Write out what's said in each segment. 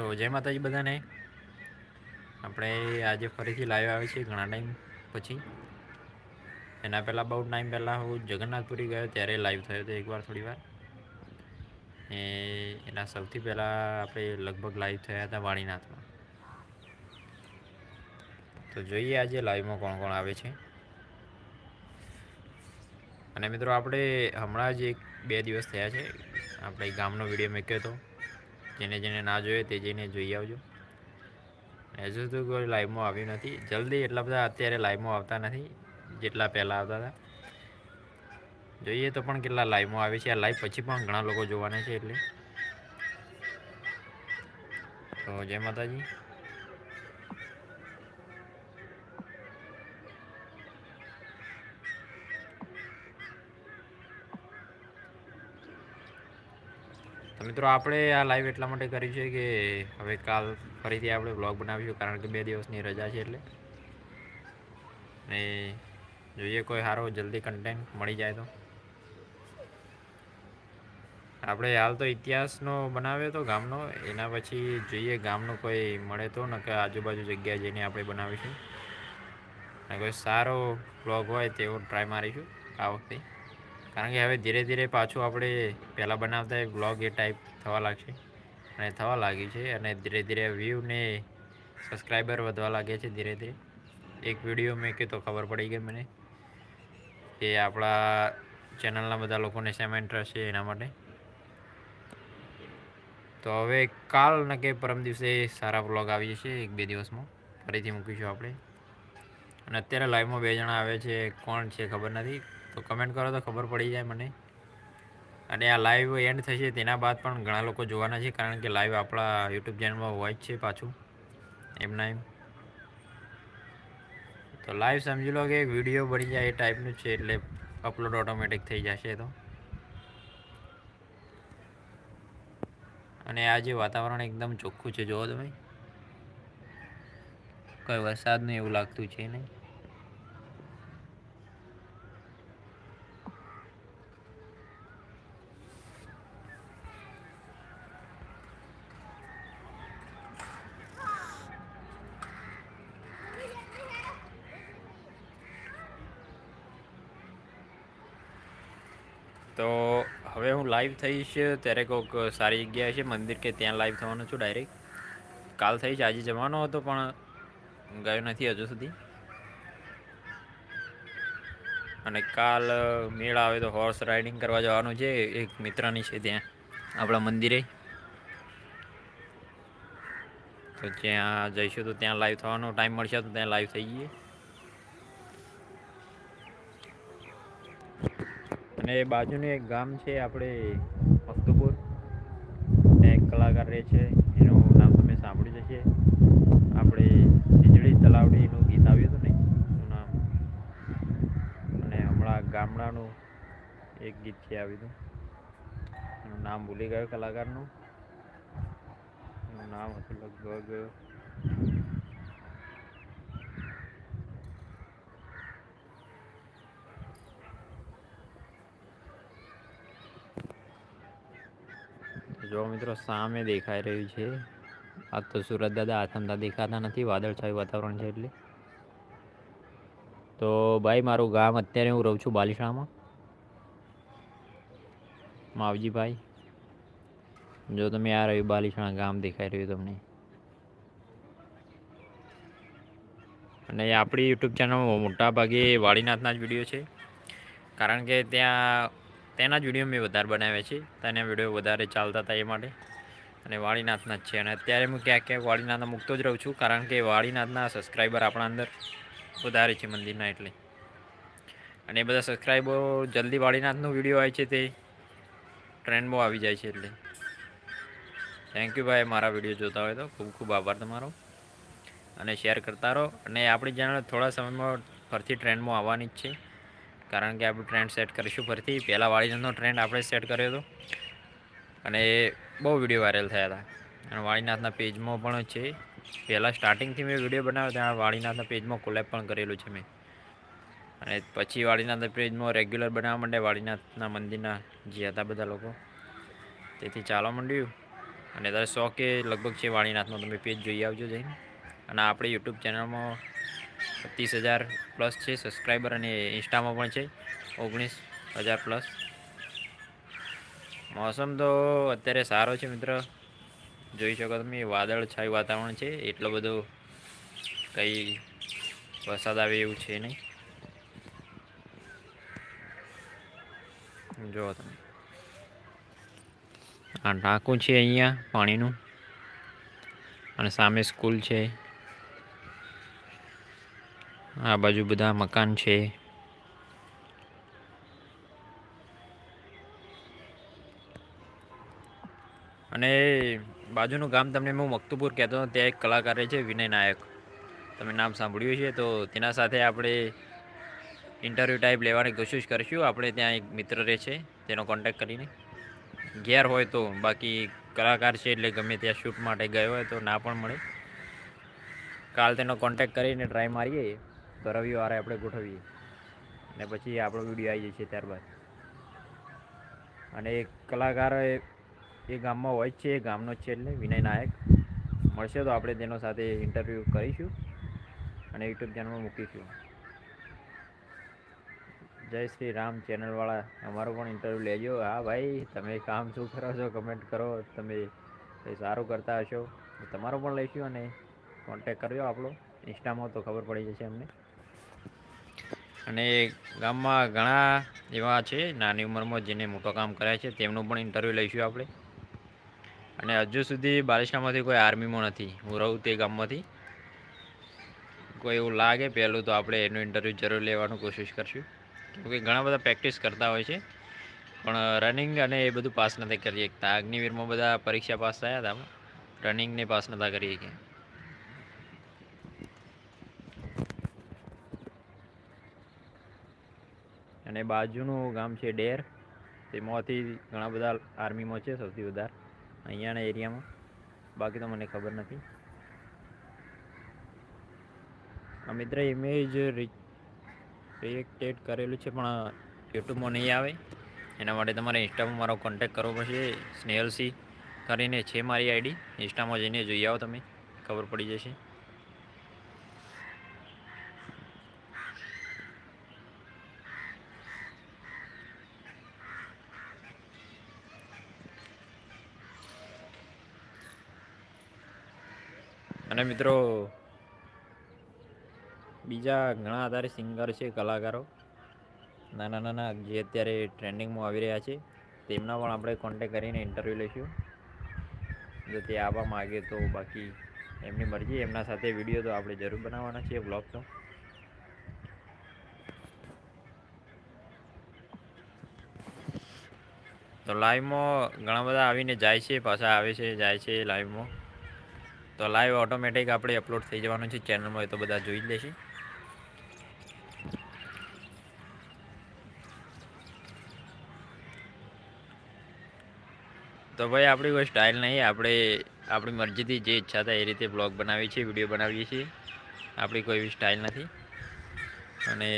તો જય માતાજી બધાને. આપણે આજે ફરીથી લાઈવ આવે છે ઘણા ટાઈમ પછી. એના પહેલાં બહુ ટાઈમ પહેલાં હું જગન્નાથપુરી ગયો ત્યારે લાઈવ થયો હતો એકવાર થોડી વાર. એ એના સૌથી પહેલાં આપણે લગભગ લાઈવ થયા હતા વાણીનાથમાં. તો જોઈએ આજે લાઈવમાં કોણ કોણ આવે છે. અને મિત્રો આપણે હમણાં જ એક બે દિવસ થયા છે. આપણે ગામનો વીડિયો મૂક્યો હતો. જેને જેને ના જોઈએ તે જઈને જોઈ આવજો. હજુ તો કોઈ લાઈવમાં આવ્યું નથી. જલ્દી એટલા બધા અત્યારે લાઈવમાં આવતા નથી, જેટલા પહેલાં આવતા હતા. જોઈએ તો પણ કેટલા લાઈવમાં આવે છે. આ લાઈવ પછી પણ ઘણા લોકો જોવાના છે એટલે. તો જય માતાજી. તો મિત્રો આપણે આ લાઈવ એટલા માટે કર્યું છે કે હવે કાલ ફરીથી આપણે બ્લોગ બનાવીશું, કારણ કે બે દિવસની રજા છે એટલે. ને જોઈએ કોઈ સારો જલ્દી કન્ટેન્ટ મળી જાય તો. આપણે હાલ તો ઇતિહાસનો બનાવ્યો તો ગામનો, એના પછી જોઈએ ગામનો કોઈ મળે તો ન કે આજુબાજુ જગ્યાએ જઈને આપણે બનાવીશું. અને કોઈ સારો બ્લોગ હોય તેવો ટ્રાય મારીશું આ વખતે. કારણ કે હવે ધીરે ધીરે પાછું આપણે પહેલાં બનાવતા બ્લોગ એ ટાઈપ થવા લાગશે. અને થવા લાગી છે અને ધીરે ધીરે વ્યૂ ને સબસ્ક્રાઈબર વધવા લાગે છે ધીરે ધીરે. એક વીડિયો મેં કીધો, ખબર પડી ગઈ મને, કે આપણા ચેનલના બધા લોકોને શેમાં ઇન્ટરેસ્ટ છે એના માટે. તો હવે કાલ ન કે પરમ દિવસે સારા બ્લોગ આવી જશે એક બે દિવસમાં. ફરીથી મૂકીશું આપણે. અને અત્યારે લાઈવમાં બે જણા આવે છે, કોણ છે ખબર નથી. તો કમેન્ટ કરો તો ખબર પડી જાય મને. અને આ લાઈવ એન્ડ થશે તેના બાદ પણ ઘણા લોકો જોવાના છે કારણ કે લાઈવ આપણા યુટ્યુબ ચેનલમાં હોય જ છે પાછું. એમના એમ. તો લાઈવ સમજી લો કે વીડિયો બની જાય એ ટાઈપનું છે એટલે અપલોડ ઓટોમેટિક થઈ જશે તો. અને આજે વાતાવરણ એકદમ ચોખ્ખું છે, જોવો તમે. કોઈ વરસાદનું એવું લાગતું છે નહીં. તો હવે હું લાઈવ થઈશ, ત્યારે કોઈક સારી જગ્યાએ છે, મંદિર કે ત્યાં લાઈવ થવાનું છું ડાયરેક્ટ કાલ થઈશ, આજે જવાનો હતો, પણ ગયો નથી હજુ સુધી. અને કાલ મેળ આવે તો હોર્સ રાઇડિંગ કરવા જવાનું છે, એક મિત્રની છે ત્યાં, આપણા મંદિરે. તો જ્યાં જઈશું તો ત્યાં લાઈવ થવાનો ટાઈમ મળશે, તો ત્યાં લાઈવ થઈ જઈએ. અને બાજુનું એક ગામ છે, આપણે મસ્તુપુર એક કલાકાર રહે છે, એનું નામ તમે સાંભળ્યું જશે આપણે ખીજડી તલાવડીનું ગીત આવ્યું હતું ને, એનું નામ. અને હમણાં ગામડાનું એક ગીત છે આવ્યું હતું એનું નામ ભૂલી ગયો કલાકારનું. એનું નામ હતું લગભગ જો મિત્રો, સામે દેખાઈ રહ્યું છે. આ તો સુરત દાદા આથમતા દેખાતા નથી, વાદળછાયું વાતાવરણ છે એટલે. તો ભાઈ, મારું ગામ અત્યારે હું રહું છું બાલિશામાં. માવજીભાઈ. જો તમે આ રહ્યું બાલિશાણા ગામ, દેખાઈ રહ્યું તમને. અને આપણી યુટ્યુબ ચેનલમાં મોટાભાગે વાડીનાથના જ વીડિયો છે. કારણ કે ત્યાં તેના જ વીડિયો મેં વધારે બનાવ્યા છે. તેના વીડિયો વધારે ચાલતા હતા એ માટે. અને વાળીનાથના જ છે. અને અત્યારે હું ક્યાંક ક્યાંક વાળીનાથના મૂકતો જ રહું છું, કારણ કે વાળીનાથના સબસ્ક્રાઈબર આપણા અંદર વધારે છે મંદિરના એટલે. અને એ બધા સબસ્ક્રાઈબરો જલ્દી વાળીનાથનો વીડિયો આવે છે તે ટ્રેન્ડમાં આવી જાય છે એટલે. થેન્ક યુ ભાઈ મારા વીડિયો જોતા હોય તો. ખૂબ ખૂબ આભાર તમારો. અને શેર કરતા રહો. અને આપણી ચેનલ થોડા સમયમાં ફરીથી ટ્રેન્ડમાં આવવાની જ છે. કારણ કે આપણે ટ્રેન્ડ સેટ કરીશું ફરીથી. પહેલાં વાળીનાથનો ટ્રેન્ડ આપણે સેટ કર્યો હતો. અને બહુ વીડિયો વાયરલ થયા હતા. અને વાળીનાથના પેજમાં પણ છે. પહેલાં સ્ટાર્ટિંગથી મેં વીડિયો બનાવ્યો ત્યાં વાળીનાથના પેજમાં કોલેબ પણ કરેલું છે મેં. અને પછી વાળીનાથના પેજમાં રેગ્યુલર બનાવવા માંડે વાળીનાથના મંદિરના જે હતા બધા લોકો. તેથી ચાલવા માંડ્યું. અને તારે સો કે લગભગ છે વાળીનાથનો? તમે પેજ જોઈ આવજો જઈને. અને આપણે યુટ્યુબ ચેનલમાં ત્રીસ હજાર પ્લસ છે, સબસ્ક્રાઈબર અને ઇન્સ્ટામાં પણ છે, ઓગણીસ હજાર પ્લસ. મોસમ તો અત્યારે સારો છે મિત્ર. જોઈ શકો તમે, વાદળ છાયું વાતાવરણ છે, એટલો બધો કંઈ વરસાદ આવે એવું છે નહીં. જુઓ તમે. આ ટાંકું છે અહીંયા પાણીનું અને સામે સ્કૂલ છે. આ બાજુ બધા મકાન છે. અને બાજુનું ગામ તમને હું મક્તુપુર કહેતો હતો, ત્યાં એક કલાકાર છે, વિનય નાયક. તમે નામ સાંભળ્યું છે તો તેના સાથે આપણે ઇન્ટરવ્યૂ ટાઈપ લેવાની કોશિશ કરીશું. આપણે ત્યાં એક મિત્ર રહે છે, તેનો કોન્ટેક્ટ કરીને. ઘેર હોય તો બાકી કલાકાર છે એટલે ગમે ત્યાં શૂટ માટે ગયો હોય તો ના પણ મળે. કાલ તેનો કોન્ટેક્ટ કરીને ટ્રાય મારીએ. તો રવિવારે આપણે ગોઠવીએ. અને પછી આપણો વીડિયો આવી જશે ત્યારબાદ. અને એક કલાકાર એ- ગામમાં હોય જ છે, એ ગામનો જ છે એટલે વિનય નાયક. મળશે તો આપણે તેનો સાથે ઇન્ટરવ્યૂ કરીશું અને યુટ્યુબ ચેનલમાં મૂકીશું. જય શ્રી રામ ચેનલવાળા અમારો પણ ઇન્ટરવ્યૂ લેજો. હા ભાઈ, તમે કામ શું કરો છો? કમેન્ટ કરો. તમે સારું કરતા હશો? તમારો પણ લઈશું અને કોન્ટેક કરજો આપણો. ઇન્સ્ટામાં તો ખબર પડી જશે અમને. અને ગામમાં ઘણા એવા છે, નાની ઉંમરમાં જેને મોટો કામ કર્યા છે, તેમનું પણ ઇન્ટરવ્યૂ લઈશું આપણે. અને હજુ સુધી બાલિશામાંથી કોઈ આર્મીમાં નથી. હું રહું તે ગામમાંથી. કોઈ એવું લાગે પહેલું તો આપણે એનું ઇન્ટરવ્યૂ જરૂર લેવાનું કોશિશ કરશું. કેમકે ઘણા બધા પ્રેક્ટિસ કરતા હોય છે, પણ રનિંગ અને એ બધું પાસ નથી કરી શકતા. અગ્નિવીરમાં બધા પરીક્ષા પાસ થયા હતા રનિંગને પાસ નતા કરી શક્યા અને બાજુનું ગામ છે ડેર. તેમાંથી ઘણા બધા આર્મીમાં છે સૌથી વધારે. અહીંયાના એરિયામાં. બાકી તો મને ખબર નથી. આ મિત્ર ઇમેજ રિએક્ટેડ કરેલું છે, પણ યુટ્યુબમાં નહીં આવે. એના માટે તમારે ઇન્સ્ટામાં મારો કોન્ટેક્ટ કરવો પડશે. સ્નેહલસી કરીને છે મારી આઈડી ઇન્સ્ટામાં જઈને જોઈ આવો તમે. ખબર પડી જશે. અને મિત્રો, બીજા ઘણા આધારે સિંગર છે, કલાકારો. નાના નાના જે અત્યારે ટ્રેન્ડિંગમાં આવી રહ્યા છે, તેમના પણ આપણે કોન્ટેક કરીને ઇન્ટરવ્યૂ લઈશું. જો તે આવવા માગે તો બાકી એમની મરજી, એમના સાથે વીડિયો તો આપણે જરૂર બનાવવાના છીએ બ્લોગ તો. તો લાઈવમાં ઘણા બધા આવીને જાય છે, પાછા આવે છે, જાય છે લાઈવમાં તો લાઈવ ઓટોમેટિક આપણે અપલોડ થઈ જવાનું છે ચેનલમાં તો બધા જોઈ જ લેશે. તો ભાઈ, આપણી કોઈ સ્ટાઇલ નહીં, આપણે, આપણી મરજીથી જે ઈચ્છા થાય એ રીતે બ્લોગ બનાવીએ છીએ વીડિયો બનાવીએ છીએ. આપણી કોઈ એવી સ્ટાઇલ નથી. અને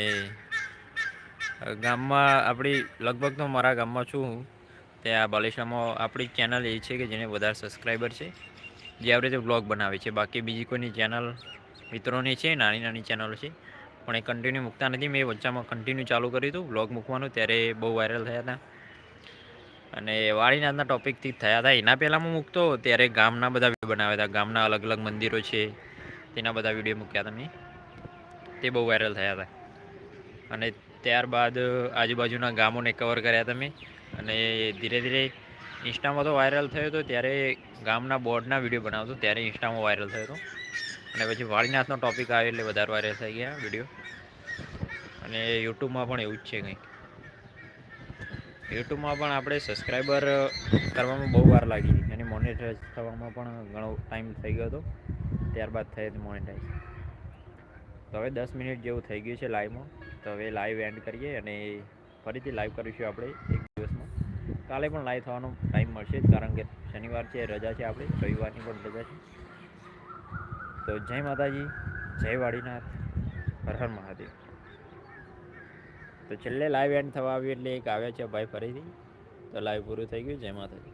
ગામમાં આપણી, લગભગ તો મારા ગામમાં છું ત્યાં બાલેશ્વરમાં આપણી ચેનલ એ છે કે જેને વધારે સબસ્ક્રાઈબર છે. જે આવી રીતે બ્લોગ બનાવે છે. બાકી બીજી કોઈની ચેનલ મિત્રોની છે, નાની નાની ચેનલો છે. પણ એ કન્ટિન્યુ મૂકતા નથી. મેં વચ્ચામાં કન્ટિન્યુ ચાલુ કર્યું હતું બ્લોગ મૂકવાનું. ત્યારે બહુ વાયરલ થયા હતા. અને વાળીનાથના ટોપિકથી થયા હતા. એના પહેલાં હું મૂકતો, ત્યારે ગામના બધા વીડિયો બનાવ્યા હતા. ગામના અલગ અલગ મંદિરો છે. તેના બધા વીડિયો મૂક્યા હતા મેં. તે બહુ વાયરલ થયા હતા. અને ત્યારબાદ આજુબાજુના ગામોને કવર કર્યા હતા મેં. અને ધીરે ધીરે ઇન્સ્ટામાં તો વાયરલ થયો હતો ત્યારે ગામના બોર્ડના વીડિયો બનાવતો, ત્યારે ઇન્સ્ટામાં વાયરલ થયો હતો અને પછી વાળીનાથનો ટોપિક આવ્યો એટલે વધારે વાયરલ થઈ ગયા વીડિયો. અને યુટ્યુબમાં પણ એવું જ છે કંઈક. યુટ્યુબમાં પણ આપણે સબસ્ક્રાઈબર કરવામાં બહુ વાર લાગી. અને મોનેટાઈઝ થવામાં પણ ઘણો ટાઈમ થઈ ગયો હતો. ત્યારબાદ થઈ હતી મોનેટાઈઝ તો હવે દસ મિનિટ જેવું થઈ ગયું છે લાઈવમાં તો હવે લાઈવ એન્ડ કરીએ અને ફરીથી લાઈવ કરીશું આપણે એક દિવસમાં. કાલે પણ લાઈવ થવાનો ટાઈમ મળશે કારણ કે શનિવાર છે, રજા છે આપણે, રવિવારની પણ રજા છે. તો જય માતાજી, જય વાડીનાથ, હર હર મહાદેવ. તો છેલ્લે લાઈવ એન્ડ થવા આવ્યું એટલે એક આવ્યા છે ભાઈ ફરીથી. તો લાઈવ પૂરું થઈ ગયું. જય માતાજી.